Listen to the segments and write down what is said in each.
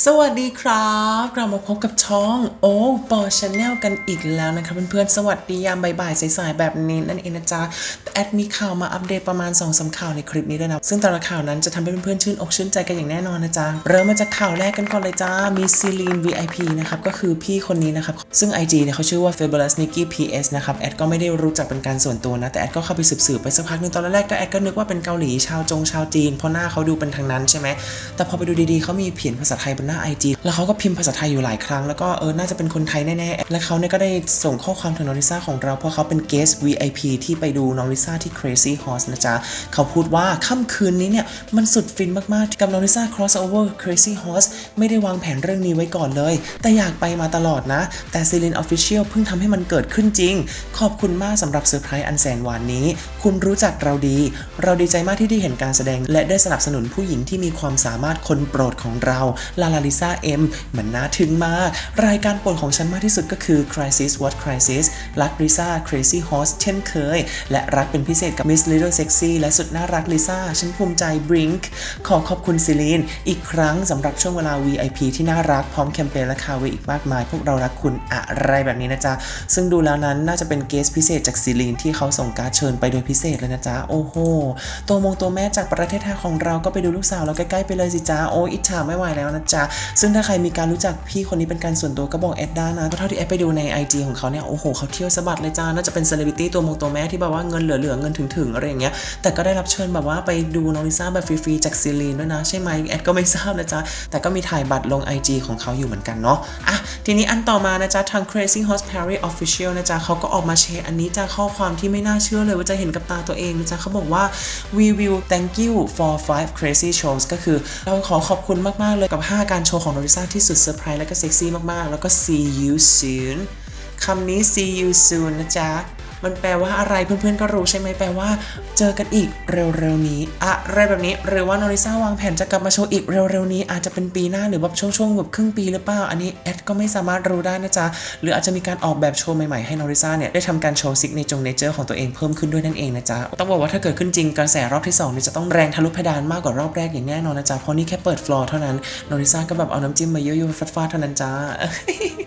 สวัสดีครับกลับมาพบกับช่องโอ้ปอชาแนลกันอีกแล้วนะครับเพื่อนๆ สวัสดียามบ่ายๆ สายๆ แบบนี้นั่นเองนะจ๊ะแอดมีข่าวมาอัปเดตประมาณ2อสาข่าวในคลิปนี้ด้วยนะ ซึ่งแต่ละข่าวนั้นจะทำให้เพื่อนๆ ชื่นอกชื่นใจกันอย่างแน่นอนนะจ๊ะ เริ่มมาจากข่าวแรกกันก่อนเลยจ้า มีซีลีน VIP นะครับ ก็คือพี่คนนี้นะครับ ซึ่ง IG เนี่ยเขาชื่อว่า Fabulous Nikki PS นะครับ แอดก็ไม่ได้รู้จักเป็นการส่วนตัวนะ แต่แอดก็เข้าไปสืบๆไปสักพักนึงตอนแรกก็แอดก็นึกว่าเป็นเกาหลีชาวจงชาวจีนเพราะหน้าเขาดูเป็นทางนั้นใช่ไหมแต่พอไปดูดีๆเขามีเขียนภาษาไทยนหน้า IG แล้วเขาก็พิมพ์ภาษาไทยอยู่หลายครั้ง แล้วก็เออน่าจะเป็นคนไทยแน่ๆ และเขาเนี่ยก็ได้ส่งข้อความถึงน้องลิซ่าของเรา เพราะเขาเป็น guest VIP ที่ไปดูน้องลิซ่าที่ Crazy Horse นะจ๊ะ เขาพูดว่าค่ำคืนนี้เนี่ย มันสุดฟินมากๆ กับน้องลิซ่า crossover Crazy Horse ไม่ได้วางแผนเรื่องนี้ไว้ก่อนเลย แต่อยากไปมาตลอดนะ แต่ c e l i n Official เพิ่งทำให้มันเกิดขึ้นจริง ขอบคุณมากสำหรับเซอร์ไพรส์อันแสนหวานนี้ คุณรู้จักเราดี เราดีใจมากที่ได้เห็นการแสดง และได้สนับสนุนผู้หญิงที่มีความสามารถคนโปรดของเราลาลาลิซาเอ็มมันน่าทึ่งมาก รายการโปรดของฉันมากที่สุดก็คือ Crisis What Crisis รักลิซ่า Crazy Horse เช่นเคย และรักเป็นพิเศษกับ Miss Little Sexy และสุดน่ารักลิซ่าฉันภูมิใจ Brink ขอขอบคุณซิลีนอีกครั้งสำหรับช่วงเวลา VIP ที่น่ารักพร้อมแคมเปญและคาเวอีกมากมาย พวกเรารักคุณอะไรแบบนี้นะจ๊ะ ซึ่งดูแล้วนั้นน่าจะเป็นเกสพิเศษจากซิลีนที่เขาส่งการ์ดเชิญไปโดยพิเศษเลยนะจ๊ะ โอ้โห ตัวมงตัวแม่จากประเทศไทยของเราก็ไปดูลูกสาวเราใกล้ๆไปเลยสิจ๊ะโอ้อิจฉาไม่ไหวแล้วนะจ๊ะซึ่งถ้าใครมีการรู้จักพี่คนนี้เป็นการส่วนตัวก็บอกแอดได้นะเพราะเท่าที่แอดไปดูใน IG ของเขาเนี่ยโอ้โหเขาเที่ยวสะบัดเลยจ้าน่าจะเป็นเซเลบริตี้ตัวมงตัวแม่ที่แบบว่าเงินเหลือๆเงินถึงๆอะไรอย่างเงี้ยแต่ก็ได้รับเชิญแบบว่าไปดูน้องลิซ่าแบบฟรีๆจากซีลีนด้วยนะใช่ไหมแอดก็ไม่ทราบนะจ๊ะแต่ก็มีถ่ายบัตรลง IG ของเขาอยู่เหมือนกันเนาะอะทีนี้อันต่อมานะจ๊ะทาง Crazy Horse Perry Official นะจ๊ะเขาก็ออกมาแชร์อันนี้จากข้อความที่ไม่น่าเชื่อเลยว่าจะเห็นกับตาตัวเองนะจ๊ะเขาบอกว่า we will thank you for five crazy shows ก็คือเราขอขอบคุณมากๆเลยกับ 5การโชว์ของโนริซ่าที่สุดเซอร์ไพรส์และก็เซ็กซี่มากๆ แล้วก็ see you soon คำนี้ see you soon นะจ๊ะ มันแปลว่าอะไรเพื่อนๆก็รู้ใช่ไหมแปลว่า เจอกันอีกเร็วๆนี้อะไรแบบนี้หรือว่าโนริซ่าวางแผนจะกลับมาโชว์อีกเร็วๆนี้ อาจจะเป็นปีหน้าหรือแบบช่วงๆแบบครึ่งปีหรือเปล่าอันนี้แอดก็ไม่สามารถรู้ได้นะจ๊ะหรืออาจจะมีการออกแบบโชว์ใหม่ๆให้โนริซ่าเนี่ยได้ทำการโชว์ซิกในจงเนเจอร์ของตัวเองเพิ่มขึ้นด้วยนั่นเองนะจ๊ะต้องบอกว่าถ้าเกิดขึ้นจริงกระแสรอบที่สองเนี่ยจะต้องแรงทะลุเพดานมากกว่ารอบแรกอย่างแน่นอนนะจ๊ะเพราะนี่แค่เปิดฟลอร์เท่านั้นโนริซ่าก็แบบเอาน้ำจิ้มมาเยอะๆฟาดๆเท่านั้นจ้า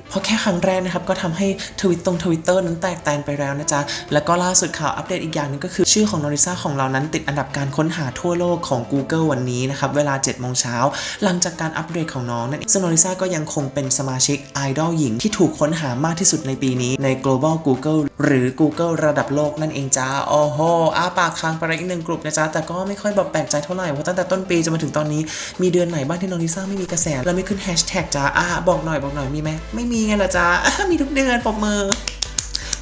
เพราะแค่ครั้งแรกนะครับก็ทำให้ทวิตตรงทวิตเตอร์นั้นแตกแตนไปแล้วนะจ๊ะแล้วก็ล่าสุดข่าวอัปเดตอีกอย่างนึงก็คือชื่อของโนริซ่าของเรานั้นติดอันดับการค้นหาทั่วโลกของ Google วันนี้นะครับ เวลา7โมงเช้าหลังจากการอัปเดตของน้องนั่นเองซึ่งโนริซ่าก็ยังคงเป็นสมาชิกไอดอลหญิงที่ถูกค้นหามากที่สุดในปีนี้ใน global Google หรือ Google ระดับโลกนั่นเองจ้าโอ้โหอ้าปากค้างไปอีกหนึ่งกลุ่มนะจ๊ะแต่ก็ไม่ค่อยแบบแปลกใจเท่าไหร่เพราะตั้งแต่ต้นปีจนมาถึงตอนนี้มีเดือนไหนบ้างที่โนริซ่าไม่มีกระแสแล้วไม่ขึ้นแฮชแท็กจ้าอะบอกหน่อยบอกหน่อยมีไหมไม่มีไงล่ะจ้ามีทุกเดือนปรบมือ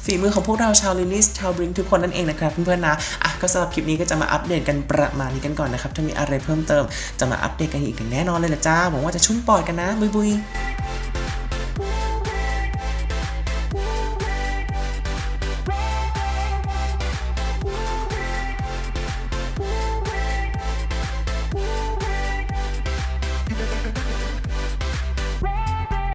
ฝีมือของพวกเราชาวลินิสชาวบริงทุกคนนั่นเองนะครับเพื่อนๆนะอะก็สำหรับคลิปนี้ก็จะมาอัปเดตกันประมาณนี้กันก่อนนะครับถ้ามีอะไรเพิ่มเติมจะมาอัปเดตกันอีกอย่างแน่นอนเลยละจ้าหวังว่าจะชุ่มปอดกันนะบุยบุย